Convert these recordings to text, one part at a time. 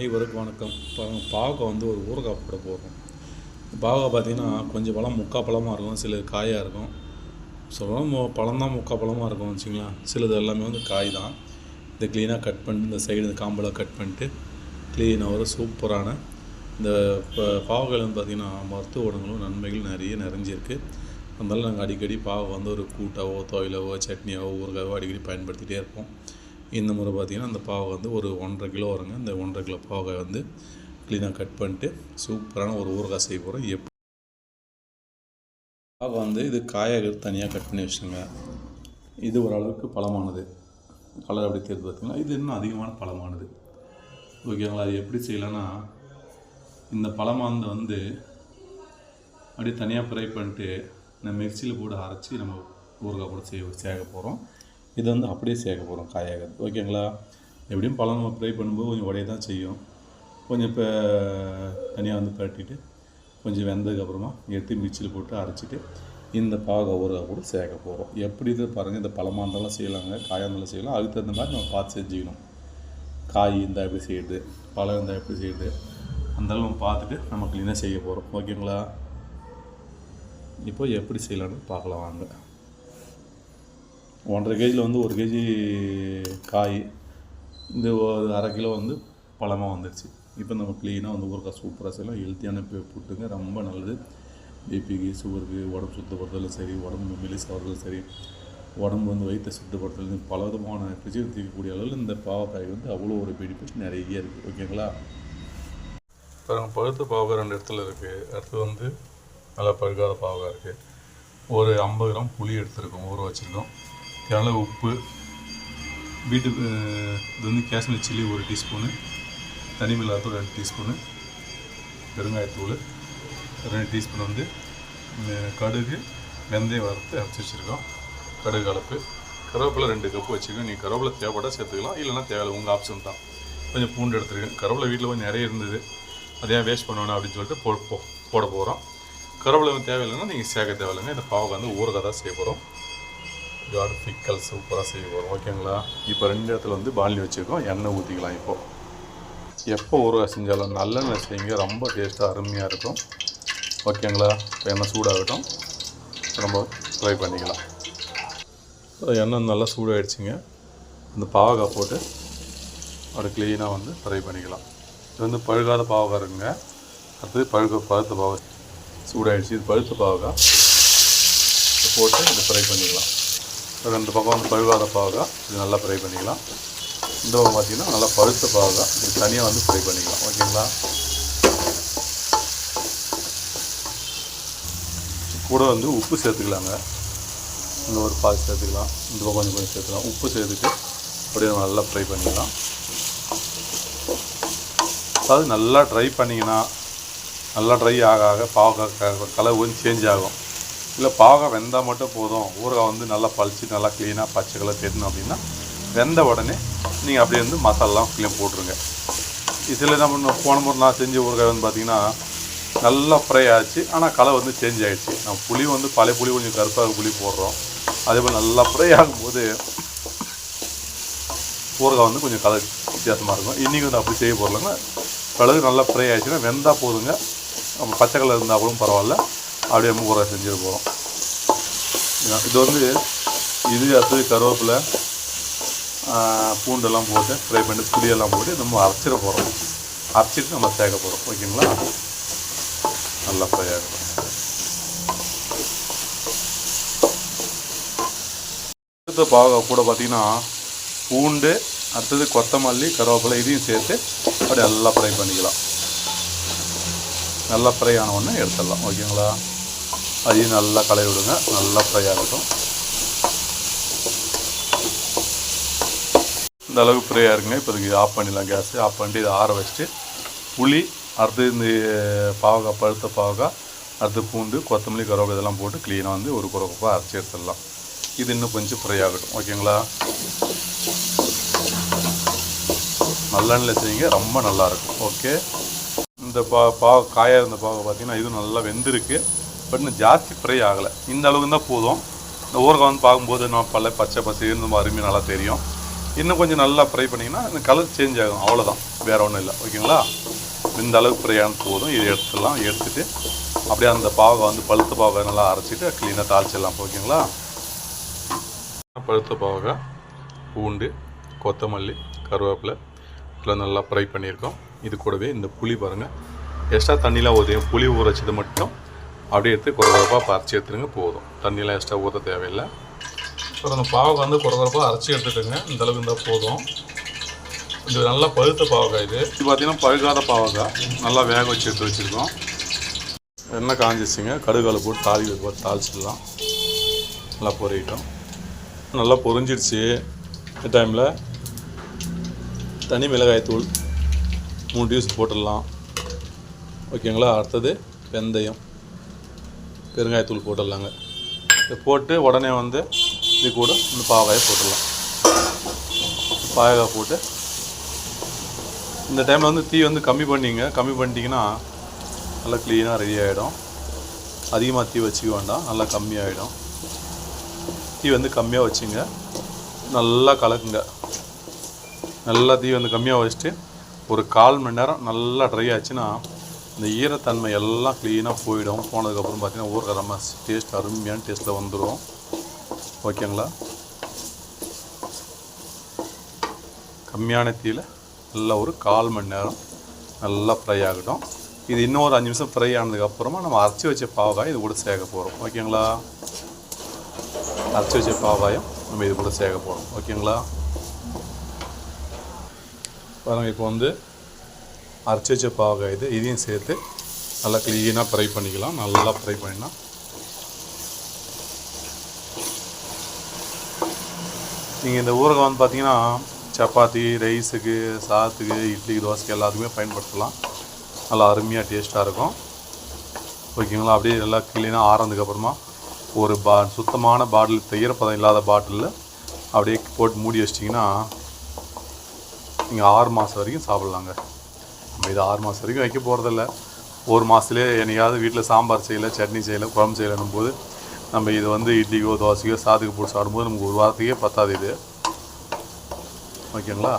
அனைவருக்கும் வணக்கம். இப்போ பாவக்காய் வந்து ஒரு ஊறுகாய் போட போகிறோம் பாவக்காய் பார்த்தீங்கன்னா கொஞ்சம் பழம் முக்கால் பழமாக இருக்கும் சில காயாக இருக்கும். சொல்லலாம் பழம் தான் முக்கால் பழமாக இருக்கும் வச்சுங்களா சிலது எல்லாமே வந்து காய் தான். இதை க்ளீனாக கட் பண்ணிட்டு இந்த சைடு இந்த காம்பெல்லாம் கட் பண்ணிட்டு க்ளீனாக ஒரு சூப்பரான இந்த இப்போ பாவக்காயில் வந்து பார்த்திங்கன்னா மருத்துவ உடங்களும் நன்மைகளும் நிறைய நிறைஞ்சிருக்கு. அதனால நாங்கள் அடிக்கடி பாவை வந்து ஒரு கூட்டாவோ துவையிலவோ சட்னியாவோ ஊறுகாவோ அடிக்கடி பயன்படுத்திகிட்டே இருப்போம். இந்த முறை பார்த்திங்கன்னா அந்த பாவை வந்து ஒரு ஒன்றரை கிலோ வருங்க. இந்த ஒன்றரை கிலோ பாவை வந்து க்ளீனாக கட் பண்ணிட்டு சூப்பரான ஒரு ஊறுகாய் செய்ய போகிறோம் எப் பாவை வந்து இது காயாக தனியாக கட் பண்ணி வச்சுங்க இது ஓரளவுக்கு பழமானது. கலர் அப்படி தேர்வு பார்த்திங்கன்னா இது இன்னும் அதிகமான பழமானது. ஓகேங்களா? அது எப்படி செய்யலான்னா இந்த பழமானது வந்து அப்படியே தனியாக ஃப்ரை பண்ணிட்டு நம்ம மிக்சியில் போட்டு அரைச்சி நம்ம ஊறுகாய் கூட செய்ய சேர்க்க போகிறோம் இதை வந்து அப்படியே சேர்க்க போகிறோம் காயாக. ஓகேங்களா? எப்படியும் பழம் நம்ம ஃப்ரை பண்ணும்போது கொஞ்சம் உடைய தான் செய்யும். கொஞ்சம் இப்போ தனியாக வந்து பரட்டிட்டு கொஞ்சம் வெந்ததுக்கப்புறமா எடுத்து மிக்சியில் போட்டு அரைச்சிட்டு இந்த பாக ஊறுகாய் கூட சேர்க்க போகிறோம் எப்படி இது பாருங்கள் இந்த பழமாக இருந்தாலும் செய்யலாங்க காயாக இருந்தாலும் செய்யலாம். அதுக்கு தகுந்த மாதிரி நம்ம பார்த்து செஞ்சுக்கணும். காய் இருந்தால் எப்படி செய்யுது பழம் இருந்தால் எப்படி செய்யுது அந்தளவு நம்ம பார்த்துட்டு நம்ம க்ளீனாக செய்ய போகிறோம் ஓகேங்களா? இப்போ எப்படி செய்யலான்னு பார்க்கலாம் வாங்க. ஒன்றரை கேஜியில் வந்து ஒரு கேஜி காய் இந்த ஒரு அரை கிலோ வந்து பழமாக வந்துடுச்சு இப்போ நம்ம க்ளீனாக வந்து ஊருக்கா சூப்பராக செய்யலாம். ஹெல்த்தியான புட்டுங்க ரொம்ப நல்லது. பிபிக்கு சுகருக்கு உடம்பு சுத்தப்படுறதுல சரி உடம்பு மெலிஸ் சரி உடம்பு வந்து வயிற்றை சுத்தப்படுத்துறது பல விதமான பிரச்சனை தீர்க்கக்கூடிய அளவில் இந்த பாவக்காய் வந்து அவ்வளோ ஒரு பெனிஃபிட் நிறைய இருக்குது ஓகேங்களா பாருங்கள் பழுத்த பாவக்காய் ரெண்டு இடத்துல இருக்குது அடுத்து வந்து நல்லா பழுக்காத பாவக்காய் இருக்குது ஒரு ஐம்பது கிராம் புளி எடுத்துருக்கோம் ஊற வச்சுருக்கோம். தேவையான உப்பு வீட்டு இது வந்து காஷ்மீர் சில்லி ஒரு டீஸ்பூனு தனி மிளகாத்தூள் ரெண்டு டீஸ்பூனு பெருங்காயத்தூள் ரெண்டு டீஸ்பூன் வந்து கடுகு வெந்தயம் வறுத்து அரைச்சி வச்சுருக்கோம். கடுகு கலப்பு. கருவேப்பிலை ரெண்டு கப்பு வச்சுக்கோங்க. நீங்கள் கருவேப்பிலை தேவைப்பட சேர்த்துக்கலாம். இல்லைன்னா தேவையில்லை. உங்கள் ஆப்ஷன் தான். கொஞ்சம் பூண்டு எடுத்துருக்கேன். கருவேப்பிலை வீட்டில் கொஞ்சம் நிறைய இருந்தது. அதையே வேஸ்ட் பண்ணணும் அப்படின்னு சொல்லிட்டு போ போட போகிறோம் கருவேப்பிலை தேவையில்லைன்னா நீங்கள் சேர்க்க தேவையில்லைங்க. இந்த பாவக்காய் வந்து ஊறுகாய் தான் செய்ய போகிறோம் காட் ஃபிக்கல் சூப்பராக செய்ய போகிறோம் ஓகேங்களா இப்போ ரெண்டு இடத்துல வந்து பாலினி வச்சுருக்கோம் எண்ணெய் ஊற்றிக்கலாம் இப்போது எப்போ ஊறுகாய் செஞ்சாலும் நல்லெண்ணெய் செய்யுங்க ரொம்ப டேஸ்ட்டாக அருமையாக இருக்கும். ஓகேங்களா இப்போ எண்ணெய் சூடாகட்டும். நம்ம ஃப்ரை பண்ணிக்கலாம். எண்ணெய் நல்லா சூடாகிடுச்சிங்க இந்த பாவக்காய் போட்டு அப்படி க்ளீனாக வந்து ஃப்ரை பண்ணிக்கலாம். இது வந்து பழுகாத பாவக்காய் இருக்குங்க. அடுத்தது பழுக பழுத்த பாவ சூடாகிடுச்சு இது பழுத்த பாவக்காய். இதை போட்டு இதை ஃப்ரை பண்ணிக்கலாம். ரெண்டு பக்கம் வந்து பழுவாத பாவக்காய் இது நல்லா ஃப்ரை பண்ணிக்கலாம். இந்த பக்கம் பார்த்தீங்கன்னா நல்லா பழுத்த பாவக்காய் இது தனியாக வந்து ஃப்ரை பண்ணிக்கலாம். ஓகேங்களா? கூட வந்து உப்பு சேர்த்துக்கலாங்க. இங்கே ஒரு பால் சேர்த்துக்கலாம். இந்த பக்கம் கொஞ்சம் கொஞ்சம் சேர்த்துக்கலாம். உப்பு சேர்த்துட்டு அப்படியே நல்லா ஃப்ரை பண்ணிக்கலாம். அதாவது நல்லா ட்ரை பண்ணிங்கன்னா நல்லா ட்ரை ஆக ஆக பாவக்காய் கலர் கொஞ்சம் சேஞ்ச் ஆகும். இல்லை பாவக்காய் வெந்தால் மட்டும் போதும். ஊறுகாய் வந்து நல்லா பளிச்சு நல்லா க்ளீனாக பச்சை கலர் தெரியணும் அப்படின்னா வெந்த உடனே நீங்கள் அப்படியே வந்து மசாலாலாம் க்ளீன் போட்டுருங்க. இதில் என்ன போன முறை நான் செஞ்ச ஊறுகாய் வந்து பார்த்தீங்கன்னா நல்லா ஃப்ரை ஆச்சு. ஆனால் கலர் வந்து சேஞ்ச் ஆகிடுச்சு நம்ம புளி வந்து பழைய புளி கொஞ்சம் கருப்பாக புளி போடுறோம். அதே போல் நல்லா ஃப்ரை ஆகும்போது ஊறுகாய் வந்து கொஞ்சம் கலர் வித்தியாசமாக இருக்கும். இன்றைக்கி வந்து அப்படி செய்ய போடலங்க கலர் நல்லா ஃப்ரை ஆகிடுச்சுன்னா வெந்தால் போதுங்க. நம்ம பச்சை கலர் இருந்தால் கூட பரவாயில்ல. அப்படியே நம்ம செஞ்சுட்டு போகிறோம் இது வந்து இது அடுத்தது கருவேப்பிலை பூண்டெல்லாம் போட்டு ஃப்ரை பண்ணி புளியெல்லாம் போட்டு நம்ம அரைச்சிட போகிறோம் அரைச்சிட்டு நம்ம சேர்க்க போகிறோம் ஓகேங்களா? நல்லா ஃப்ரை ஆகும் அடுத்த பாக கூட பார்த்தீங்கன்னா பூண்டு அடுத்தது கொத்தமல்லி கருவேப்பிலை இதையும் சேர்த்து அப்படியே நல்லா ஃப்ரை பண்ணிக்கலாம். நல்லா ஃப்ரை ஆன உடனே எடுத்துடலாம். ஓகேங்களா? அதையும் நல்லா கலரி விடுங்க. நல்லா ஃப்ரை ஆகட்டும். இந்த அளவுக்கு ஃப்ரை ஆகுங்க இப்போதைக்கு ஆஃப் பண்ணிடலாம் கேஸு ஆஃப் பண்ணிட்டு இதை ஆற வச்சுட்டு புளி அடுத்து இந்த பாவக்காய் பழுத்த பாவக்காய் அடுத்து பூண்டு கொத்தமல்லி கருவேப்பிலை இதெல்லாம் போட்டு க்ளீனாக வந்து ஒரு குறப்பாக அரைச்சி எடுத்துடலாம். இது இன்னும் கொஞ்சம் ஃப்ரை ஆகட்டும். ஓகேங்களா நல்லெண்ணில் செய்யுங்க. ரொம்ப நல்லாயிருக்கும் ஓகே இந்த பா பா காயாக இருந்த பாவை பார்த்தீங்கன்னா இதுவும் நல்லா வெந்திருக்கு. பட் இன்னும் ஜாஸ்தி ஃப்ரை ஆகலை. இந்த அளவுக்கு தான் போதும். இந்த ஊறுகாய் வந்து பார்க்கும்போது நம்ம பல்ல பச்சை பச்சை இருந்த அருமையாக நல்லா தெரியும். இன்னும் கொஞ்சம் நல்லா ஃப்ரை பண்ணிங்கன்னா இந்த கலர் சேஞ்ச் ஆகும். அவ்வளோதான் வேறு ஒன்றும் இல்லை. ஓகேங்களா? இந்த அளவுக்கு ஃப்ரை ஆனது போதும். இதை எடுத்துடலாம். எடுத்துட்டு அப்படியே அந்த பாவை வந்து பழுத்த பாவை நல்லா அரைச்சிட்டு க்ளீனாக தாளிச்சிடலாம். ஓகேங்களா? பழுத்த பாவக்காய் பூண்டு கொத்தமல்லி கருவேப்பிலை இதெல்லாம் நல்லா ஃப்ரை பண்ணியிருக்கோம். இது கூடவே இந்த புளி பாருங்கள் எக்ஸ்ட்ரா தண்ணிலாம் ஊற்றிங்க புளி ஊற வச்சது மட்டும் அப்படியே எடுத்து குறகுறப்பாக பறிச்சு எடுத்துருங்க போதும். தண்ணியெலாம் எக்ஸ்ட்ரா ஊற்ற தேவையில்லை. அப்புறம் அந்த பாவக்காய் வந்து குறகுறப்பாக அரைச்சி எடுத்துட்டுங்க இந்த அளவுக்கு இருந்தால் போதும். இது நல்லா பழுத்த பாவக்காய் இது. இது பார்த்தீங்கன்னா பழுக்காத பாவக்காய். நல்லா வேக வச்சு எடுத்து வச்சுருக்கோம். எண்ணெய் காஞ்சிச்சுங்க. கடுகால போட்டு தாளி போட்டு தாளிச்சிடலாம். நல்லா பொறிக்கிட்டோம் நல்லா பொறிஞ்சிடுச்சு இந்த டைமில் தனி மிளகாய் தூள் மூணு டியூஸ் போட்டுடலாம். ஓகேங்களா? அடுத்தது வெந்தயம். பெருங்காயத்தூள் போட்டுடலாங்க. இதை போட்டு உடனே வந்து இது கூட இந்த பாவாயை போட்டுடலாம். பாயக்காய் போட்டு இந்த டைமில் வந்து தீ வந்து கம்மி பண்ணிங்க. கம்மி பண்ணிட்டீங்கன்னா நல்லா க்ளீனாக ரெடி ஆகிடும் அதிகமாக தீ வச்சுக்க வேண்டாம். நல்லா கம்மியாகிடும் தீ வந்து கம்மியாக வச்சுங்க. நல்லா கலக்குங்க. நல்லா தீ வந்து கம்மியாக வச்சுட்டு ஒரு கால் மணி நேரம் நல்லா ட்ரை ஆச்சுன்னா இந்த ஈரத்தன்மை எல்லாம் க்ளீனாக போயிடும். போனதுக்கப்புறம் பார்த்தீங்கன்னா ஊறுகாய் ரொம்ப டேஸ்ட் அருமையான டேஸ்ட்டில் வந்துடும் ஓகேங்களா? கம்மியான தீயில் நல்லா ஒரு கால் மணி நேரம் நல்லா ஃப்ரை ஆகட்டும். இது இன்னும் ஒரு அஞ்சு நிமிஷம் ஃப்ரை ஆனதுக்கப்புறமா நம்ம அரைச்சி வச்ச பாவக்காய் இது கூட சேர்க்க போகிறோம் ஓகேங்களா? அரைச்சி வச்ச பாவாயம் நம்ம இது கூட சேர்க்க போகிறோம் ஓகேங்களா? பாருங்கள் இப்போ வந்து அரைச்சி வச்ச பாவக்காய் இது இதையும் சேர்த்து நல்லா க்ளீனாக ஃப்ரை பண்ணிக்கலாம். நல்லா ஃப்ரை பண்ணினா நீங்கள் இந்த ஊறுகாய் வந்து பார்த்தீங்கன்னா சப்பாத்தி ரைஸுக்கு சாத்துக்கு இட்லிக்கு தோசைக்கு எல்லாத்துக்குமே பயன்படுத்தலாம். நல்லா அருமையாக டேஸ்ட்டாக இருக்கும். ஓகேங்களா? அப்படியே நல்லா க்ளீனாக ஆறதுக்கப்புறமா ஒரு பா சுத்தமான பாட்டில் ஈரப்பதம் இல்லாத பாட்டிலில் அப்படியே போட்டு மூடி வச்சிட்டிங்கன்னா நீங்கள் ஆறு மாதம் வரைக்கும் சாப்பிட்லாங்க. நம்ம இது ஆறு மாதம் வரைக்கும் வைக்க போகிறதில்ல ஒரு மாதத்துலேயே என்னையாவது வீட்டில் சாம்பார் செய்யலை சட்னி செய்யலை குழம்பு செய்யலைன்னும் போது நம்ம இது வந்து இட்லிக்கோ தோசைக்கோ சாதுக்கு போட்டு சாப்பிடும்போது நமக்கு ஒரு வாரத்துக்கே பத்தாது இது. ஓகேங்களா?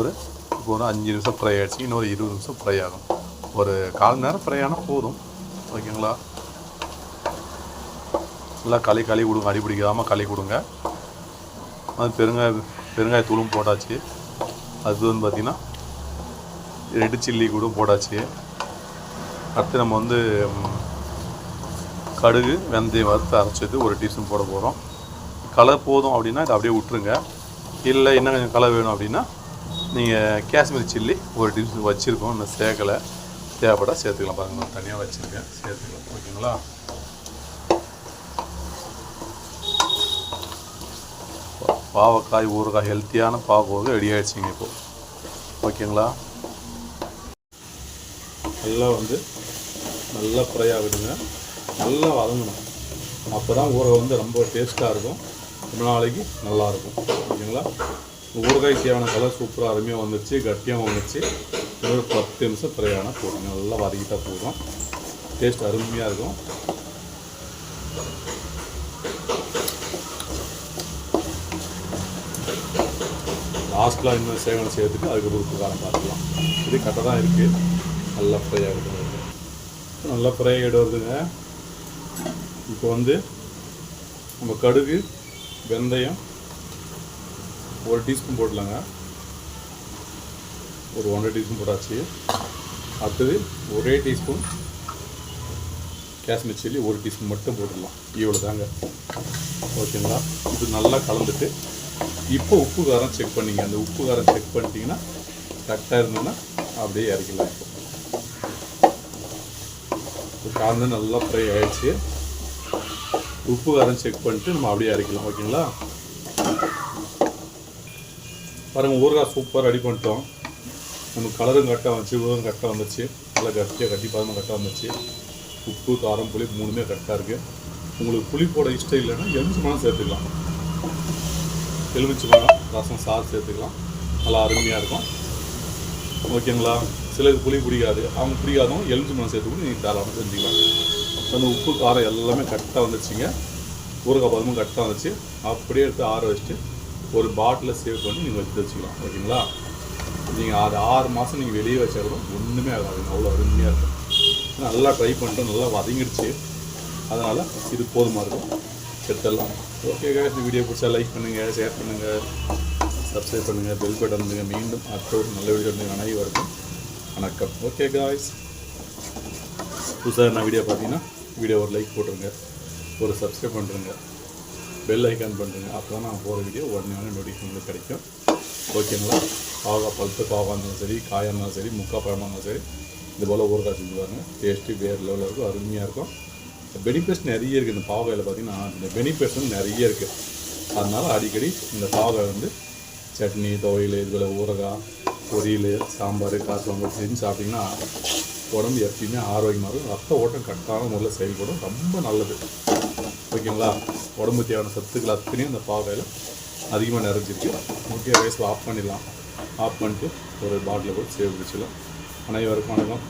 ஒரு இப்போ ஒரு அஞ்சு நிமிஷம் ஃப்ரை ஆகிடுச்சு இன்னொரு இருபது நிமிஷம் ஃப்ரை ஆகும். ஒரு கால் நேரம் ஃப்ரை ஆனால் போதும். ஓகேங்களா? நல்லா களி களி கொடுங்க அடி பிடிக்காமல் களி கொடுங்க. அது பெருங்காய பெருங்காய தூளும் போட்டாச்சு. அது வந்து பார்த்திங்கன்னா ரெட் சில்லி கூட போடாச்சு. அடுத்து நம்ம வந்து கடுகு வெந்தயம் வறுத்து அரைச்சது ஒரு டீஸ்பூன் போட போகிறோம் கலர் போதும் அப்படின்னா இதை அப்படியே விட்டுருங்க. இல்லை இன்னும் கொஞ்சம் கலர் வேணும் அப்படின்னா நீங்கள் காஷ்மீர் சில்லி ஒரு டீஸ்பூன் வச்சுருக்கோம். இன்னும் சேர்க்கலை. தேவைப்பட்டா சேர்த்துக்கலாம். பாருங்கள் நான் தனியாக வச்சுருக்கேன். சேர்த்துக்கலாம். ஓகேங்களா? பாவக்காய் ஊறுகாய் ஹெல்த்தியான பாவக்காய் ரெடி ஆகிடுச்சிங்க இப்போ. ஓகேங்களா? நல்லா வந்து நல்லா குறையாக விடுங்க நல்லா வதங்கணும். அப்போ தான் ஊறுகாய் வந்து ரொம்ப டேஸ்ட்டாக இருக்கும். ரொம்ப நாளைக்கு நல்லாயிருக்கும் ஓகேங்களா ஊறுகாய் தேவையான கலர் சூப்பராக அருமையாக வந்துச்சு கட்டியாக வந்துச்சு ஒரு பத்து நிமிஷம் குறையான போடுங்க. நல்லா வதக்கிட்டா போதும். டேஸ்ட் அருமையாக இருக்கும். லாஸ்ட்டில் இன்னும் சேவனை செய்யறதுக்கு அதுக்கு உப்பு காரம் பார்க்கலாம். இது கரெக்டாக தான் இருக்குது நல்லா ஃப்ரை ஆகிடும் நல்லா ஃப்ரை ஆகிட்டு வருதுங்க. இப்போ வந்து நம்ம கடுகு வெந்தயம் ஒரு டீஸ்பூன் போடலாங்க. ஒரு ஒன்றரை டீஸ்பூன் போட்டாச்சு. அடுத்தது ஒரே டீஸ்பூன் காஷ்மீர் சில்லி ஒரு டீஸ்பூன் மட்டும் போட்டுடலாம். இவ்வளோ தாங்க ஓகேங்களா? இது நல்லா கலந்துட்டு இப்போ உப்பு காரம் செக் பண்ணிங்க. அந்த உப்பு காரம் செக் பண்ணிட்டீங்கன்னா கரெக்டாக இருந்ததுன்னா அப்படியே இறக்கலாம் இப்போ. கார்ந்து நல்லா ஃப்ரை ஆகிடுச்சு உப்பு காரம் செக் பண்ணிட்டு நம்ம அப்படியே அரைக்கலாம் ஓகேங்களா? பாருங்கள் ஊறுகாய் சூப்பராக ரெடி பண்ணிட்டோம். நம்ம கலரும் கரெக்டாக வந்துச்சு ஊறும் கரெக்டாக வந்துச்சு. நல்லா கட்டியாக கட்டி பாதமாக கரெக்டாக வந்துச்சு. உப்பு காரம் புளி மூணுமே கரெக்டாக இருக்குது உங்களுக்கு புளிப்போட இஷ்டம் இல்லைன்னா எலுமிச்சை பழம் சேர்த்துக்கலாம். எலுமிச்சை பழம் ரசம் சாறு சேர்த்துக்கலாம். நல்லா அருமையாக இருக்கும். ஓகேங்களா? சிலருக்கு புளி பிடிக்காது. அவங்க பிடிக்காதவங்க எலுமிச்சை பழம் சேர்த்து கூட நீங்கள் தாராளமாக செஞ்சுக்கலாம். அந்த உப்பு காரம் எல்லாமே கரெக்டாக வந்துச்சுங்க ஊறுகாய் பதமும் கரெக்டாக வந்துச்சு அப்படியே எடுத்து ஆற வச்சுட்டு ஒரு பாட்டிலில் சேவ் பண்ணி நீங்கள் வச்சு வச்சுக்கலாம். ஓகேங்களா? நீங்கள் அது ஆறு மாதம் நீங்கள் வெளியே வச்சா கூட ஒன்றுமே ஆகாதுங்க அவ்வளோ அருமையாக இருக்கும். நல்லா ட்ரை பண்ணிட்டு நல்லா வதங்கிடுச்சு. அதனால் இது போதுமாக இருக்கும். எடுத்துடலாம். ஓகே இந்த வீடியோ பிடிச்சா லைக் பண்ணுங்கள் ஷேர் பண்ணுங்கள் சப்ஸ்கிரைப் பண்ணுங்கள் பெல் பட்டன் வந்துங்க மீண்டும் அடுத்த ஒரு நல்ல வீடியோ வந்து அனைவருக்கும் வணக்கம். ஓகே காய்ஸ் புதுசாக என்ன வீடியோ பார்த்தீங்கன்னா வீடியோ ஒரு லைக் போட்டுருங்க. ஒரு சப்ஸ்கிரைப் பண்ணுறேங்க பெல் ஐக்கான் பண்ணுறேங்க அப்போ தான் நான் போகிற வீடியோ உடனே உடனே நோட்டிஃபிகேஷன் உங்களுக்கு கிடைக்கும். ஓகேங்களா பாவா பழுத்து பாவாக இருந்தாலும் சரி காயாக இருந்தாலும் சரி முக்கா பழமாக இருந்தாலும் சரி இது போல் ஊறுகாய் செஞ்சு பாருங்க டேஸ்ட்டு வேறு லெவலில் இருக்கும். அருமையாக இருக்கும். பெனிஃபிட்ஸ் நிறைய இருக்குது இந்த பாவக்காயில் பார்த்தீங்கன்னா இந்த பெனிஃபிட்ஸ் வந்து நிறைய இருக்குது அதனால் அடிக்கடி இந்த பாவக்காய் வந்து சட்னி துவையல் இது போல் ஊறுகாய் பொரியல் சாம்பார் காசாம்பர் செஞ்சு சாப்பிட்டிங்கன்னா உடம்பு எப்பயுமே ஆரோக்கியமாக இருக்கும். ரத்த ஓட்டம் கரெக்டான முறையில் செயல்படும். ரொம்ப நல்லது. ஓகேங்களா? உடம்பு தேவையான சத்துக்கள் அத்தனையும் அந்த பாவையில் அதிகமாக நிறைஞ்சிருக்கு. ஓகே ரைஸ் ஆஃப் பண்ணிடலாம். ஆஃப் பண்ணிட்டு ஒரு பாட்டில் போட்டு சேவ் பிடிச்சிடலாம் அனைவருக்கும் வணக்கம்.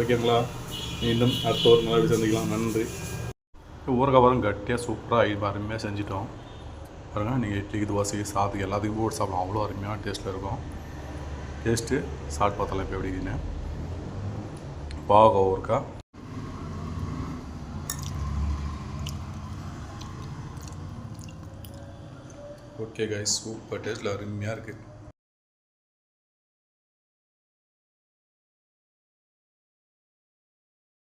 ஓகேங்களா? மீண்டும் அடுத்த ஒரு நல்லா சந்திக்கலாம். நன்றி. ஊறுகாய் கட்டியாக சூப்பராக அருமையாக செஞ்சிட்டோம். பாருங்கள் நீங்கள் இட்லிக்கு தோசை சாதத்துக்கு எல்லாத்துக்கும் போட்டு சாப்பிடலாம். அவ்வளோ அருமையான டேஸ்ட்டில் இருக்கும். டேஸ்ட்டு சாப்பிட்டு பார்த்தாலும் இப்போ எப்படி இருக்குன்னு. பாவக்காய் ஊறுகாய் ஓகே கைஸ் சூப்பர் டேஸ்ட்டில் அருமையாக இருக்குது